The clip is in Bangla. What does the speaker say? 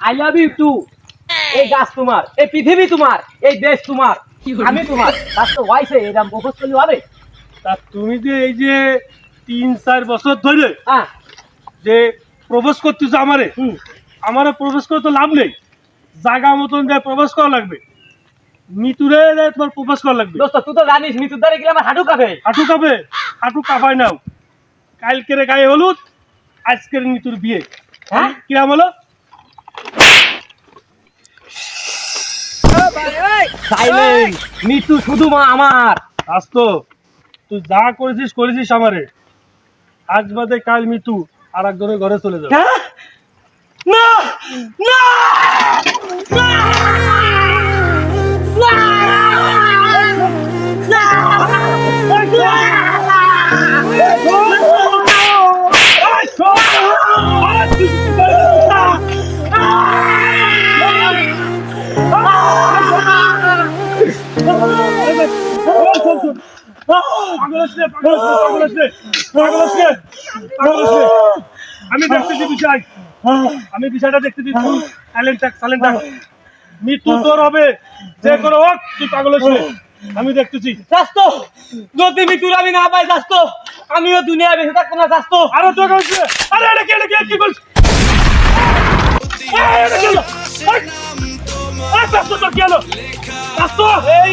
আই লাভ ইউ টু এই গাছ তোমার এই পৃথিবী তোমার এই দেশ তোমার আমি তোমার। তার তো ওয়াইফে এরকম প্রপোজ করলে হবে। তা তুমি যে এই যে তিন চার বছর ধরে হ্যাঁ। যে প্রবেশ করতেছো আমারে হুম। আমারও প্রবেশ করে তো লাভ নেই। জায়গা মতন যে প্রবেশ করা লাগবে। মিতুরে তোমার প্রবেশ করা লাগবে। দোস্ত তুই তো জানিস মৃত্যুর দ্বারে গেলে আমার হাঁটু কাঁপে। হাঁটু কাঁপে হাঁটু কাঁপায় নাও। কালকের গায়ে হলুদ আজকের মিতুর বিয়ে। হ্যাঁ? কিরাম হলো? সাইলেন্ট মৃত্যু শুধু মা আমার। আজ তুই যা করেছিস করেছিস আমারে। আজ বাদে কাল মৃত্যু আর একজনের ঘরে চলে যাবে। হ্যাঁ? না! না! আমি দেখতেছি বিষয় আমি বিষয়টা দেখতেছি সাইলেন্ট থাক সাইলেন্ট থাক। মৃত্যু তোর হবে যে কোনো হোক তুই পাগল আসলে আমি দেখতেছি স্বাস্থ্য যদি মৃত্যুর আমি না পাই স্বাস্থ্য আমিও দুনিয়া বেঁচে থাকব না স্বাস্থ্য। আরও তোর আরে এটা কে এটা কে কি বলছিস এই,